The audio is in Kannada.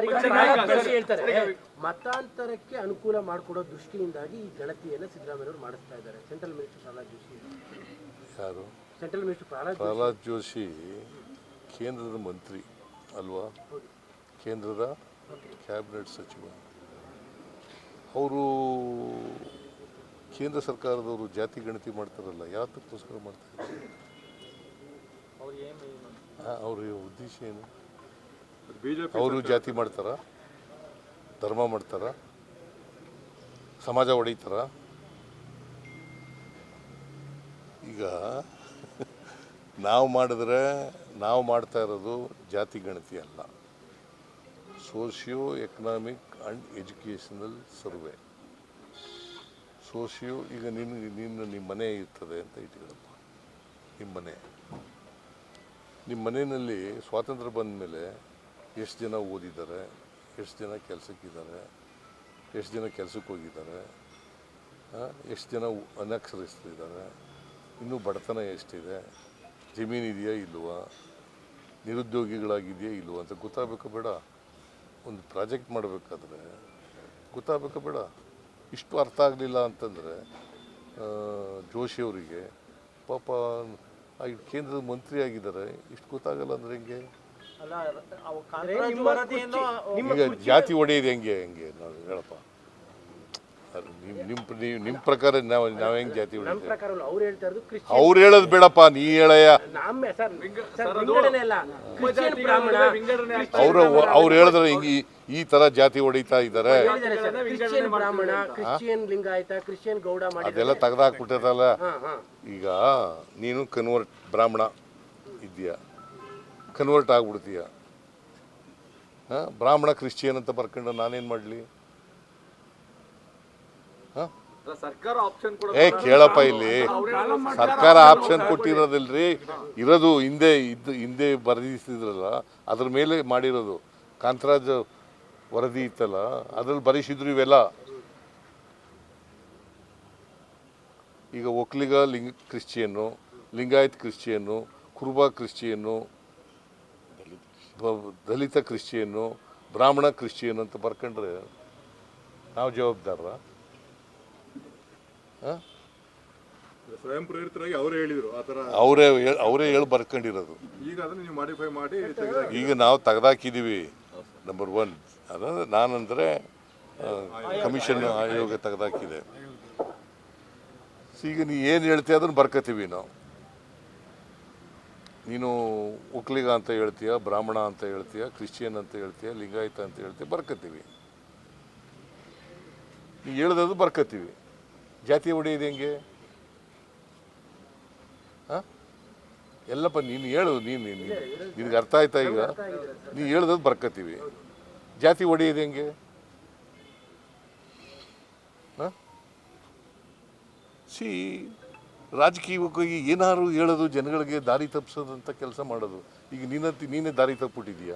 ಹೇಳ್ತಾರೆ. ಮತಾಂತರಕ್ಕೆ ಅನುಕೂಲ ಮಾಡಿಕೊಡೋ ದೃಷ್ಟಿಯಿಂದಾಗಿ ಈ ಗಣತಿಯನ್ನು ಸಿದ್ದರಾಮಯ್ಯವರು ಮಾಡಿಸ್ತಾ ಇದ್ದಾರೆ. Central minister Prahlad Joshi. ಯಾರು? Central minister Prahlad Joshi. Pralhad Joshi ಕೇಂದ್ರದ ಮಂತ್ರಿ ಅಲ್ವಾ? ಕೇಂದ್ರದ ಕ್ಯಾಬಿನೆಟ್ ಸಚಿವ. ಅವರು ಕೇಂದ್ರ ಸರ್ಕಾರದವರು ಜಾತಿ ಗಣತಿ ಮಾಡ್ತಾರಲ್ಲ ಯಾತಕ್ಕೋಸ್ಕರ ಮಾಡ್ತಾರೆ ಅವ್ರ ಉದ್ದೇಶ ಏನು? ಅವರು ಜಾತಿ ಮಾಡ್ತಾರ, ಧರ್ಮ ಮಾಡ್ತಾರ, ಸಮಾಜ ಹೊಡಿತಾರ ಈಗ ನಾವು ಮಾಡಿದ್ರೆ ನಾವು ಮಾಡ್ತಾ ಇರೋದು ಜಾತಿ ಗಣತಿ ಅಲ್ಲ. Socio economic and educational survey. Socio ಈಗ ನಿನ್ನ ನಿನ್ನ ನಿಮ್ಮ ಮನೆ ಇರ್ತದೆ ಅಂತ ಇಟ್ಕೊಳ್ಳಪ್ಪ ನಿಮ್ಮ ಮನೆ. ನಿಮ್ಮ ಮನೆಯಲ್ಲಿ ಸ್ವಾತಂತ್ರ್ಯ ಬಂದ ಮೇಲೆ ಎಷ್ಟು ಜನ ಓದಿದ್ದಾರೆ, ಎಷ್ಟು ಜನ ಕೆಲಸಕ್ಕಿದ್ದಾರೆ, ಎಷ್ಟು ಜನ ಕೆಲಸಕ್ಕೆ ಹೋಗಿದ್ದಾರೆ ಎಷ್ಟು ಜನ ಅನಕ್ಷರಿಸ್ತಿದ್ದಾರೆ ಇನ್ನೂ ಬಡತನ ಎಷ್ಟಿದೆ, ಜಮೀನು ಇದೆಯಾ ಇಲ್ವಾ, ನಿರುದ್ಯೋಗಿಗಳಾಗಿದೆಯಾ ಇಲ್ವಾ ಅಂತ ಗೊತ್ತಾಗಬೇಕು ಬೇಡ. ಒಂದು ಪ್ರಾಜೆಕ್ಟ್ ಮಾಡಬೇಕಾದ್ರೆ ಗೊತ್ತಾಗಬೇಕು ಬೇಡ. ಇಷ್ಟು ಅರ್ಥ ಆಗಲಿಲ್ಲ ಅಂತಂದರೆ ಜೋಶಿಯವರಿಗೆ ಪಾಪ ಕೇಂದ್ರದ ಮಂತ್ರಿ ಆಗಿದ್ದಾರೆ, ಇಷ್ಟು ಗೊತ್ತಾಗಲ್ಲ ಅಂದರೆ ಹೆಂಗೆ? ಈಗ ಜಾತಿ ಒಡೆಯದು ಹೆಂಗೆ ಹೆಂಗೆ ನಾವು ಹೇಳಪ್ಪ. ಅದು ನಿಮ್ಮ ನಿಮ್ಮ ನೀವು ನಿಮ್ಮ ಪ್ರಕಾರ ನಾವು ನಾವು ಹೆಂಗೆ ಜಾತಿ ನಮ್ಮ ಪ್ರಕಾರ ಅವ್ರು ಹೇಳ್ತಾ ಕ್ರಿಶ್ಚಿಯನ್ ಅವ್ರು ಹೇಳೋದು ಬೇಡಪ್ಪ ನೀ ಹೇಳಯ್ಯ. ಅವ್ರ ಅವರು ಅವ್ರು ಹೇಳಿದ್ರೆ ಹಿಂಗೆ ಈ- ತರ ಥರ ಜಾತಿ ಹೊಡಿತಾ ಇದ್ದಾರೆ. ಹೇಳಿದ್ದಾರೆ sir. Christian Brahmin Christian Lingayat Christian Gowda ಅದೆಲ್ಲ ತೆಗೆದಾಕ್ಬಿಟ್ಟಿರಲ್ಲ ಈಗ ನೀನು ಕನ್ವರ್ಟ್ ಬ್ರಾಹ್ಮಣ ಇದೆಯಾ ಕನ್ವರ್ಟ್ ಆಗ್ಬಿಡ್ತೀಯ? ಹಾಂ? ಬ್ರಾಹ್ಮಣ ಕ್ರಿಶ್ಚಿಯನ್ ಅಂತ ಬರ್ಕೊಂಡು ನಾನೇನು ಮಾಡಲಿ? ಹಾಂ? ಏ ಕೇಳಪ್ಪ ಇಲ್ಲಿ. ಸರ್ಕಾರ ಆಪ್ಷನ್ ಕೊಟ್ಟಿರೋದಿಲ್ರಿ. ಇರೋದು ಹಿಂದೆ ಇದ್ದು ಹಿಂದೆ ಬರೆದಿಸಿದ್ರಲ್ಲ ಅದ್ರ ಮೇಲೆ ಮಾಡಿರೋದು. ಕಾಂತರಾಜ್ ವರದಿ ಇತ್ತಲ್ಲ ಅದ್ರಲ್ಲಿ ಬರೆಸಿದ್ರು ಇವೆಲ್ಲ. ಈಗ ಒಕ್ಲಿಗ ಲಿಂಗ ಕ್ರಿಶ್ಚಿಯನ್ನು ಲಿಂಗಾಯತ್ ಕ್ರಿಶ್ಚಿಯನ್ನು ಕುರುಬ ಕ್ರಿಶ್ಚಿಯನ್ನು ದಲಿತ ಕ್ರಿಶ್ಚಿಯನ್ನು ಬ್ರಾಹ್ಮಣ ಕ್ರಿಶ್ಚಿಯನ್ ಅಂತ ಬರ್ಕೊಂಡ್ರೆ ನಾವು ಜವಾಬ್ದಾರ ಹಾಂ? ಸ್ವಯಂ ಪ್ರೇರಿತರಾಗಿ ಅವರೇ ಹೇಳಿದ್ರು ಆ ಥರ. ಅವರೇ ಅವರೇ ಹೇಳಿ ಬರ್ಕೊಂಡಿರೋದು. ಈಗ ಅದನ್ನ ನೀವು ಮಾಡಿಫೈ ಮಾಡಿ ಈಗ ನಾವು ತೆಗೆದಾಕಿದ್ದೀವಿ ನಂಬರ್ ಒನ್ ಅದಂದ್ರೆ ನಾನಂದರೆ ಕಮಿಷನ್ ಆಯೋಗ ತೆಗೆದಾಕಿದೆ. ಈಗ ನೀ ಏನು ಹೇಳ್ತೀಯ ಅದನ್ನು ಬರ್ಕೋತೀವಿ ನಾವು. ನೀನು ಒಕ್ಲಿಗ ಅಂತ ಹೇಳ್ತೀಯ, ಬ್ರಾಹ್ಮಣ ಅಂತ ಹೇಳ್ತೀಯ, ಕ್ರಿಶ್ಚಿಯನ್ ಅಂತ ಹೇಳ್ತೀಯ, ಲಿಂಗಾಯತ ಅಂತ ಹೇಳ್ತೀಯ, ಬರ್ಕೋತೀವಿ. ನೀ ಹೇಳ್ದದು ಬರ್ಕೋತೀವಿ. ಜಾತಿ ಹೊಡೆಯೋದು ಹೆಂಗೆ? ಹಾಂ? ಎಲ್ಲಪ್ಪ, ನೀನು ಹೇಳು, ನೀನು ನೀನು ನಿನಗೆ ಅರ್ಥ ಆಯ್ತಾ ಈಗ? ನೀ ಹೇಳ್ದದು ಬರ್ಕೋತೀವಿ. ಜಾತಿ ಹೊಡೆಯೋದು ಹೆಂಗೆ? ಹಾಂ? ಸಿ ರಾಜಕೀಯವಾಗಿ ಏನಾದ್ರು ಹೇಳೋದು ಜನಗಳಿಗೆ ದಾರಿ ತಪ್ಪಿಸೋದಂಥ ಕೆಲಸ ಮಾಡೋದು. ಈಗ ನೀನಂತ ನೀನೇ ದಾರಿ ತಪ್ಪಿಬಿಟ್ಟಿದೀಯ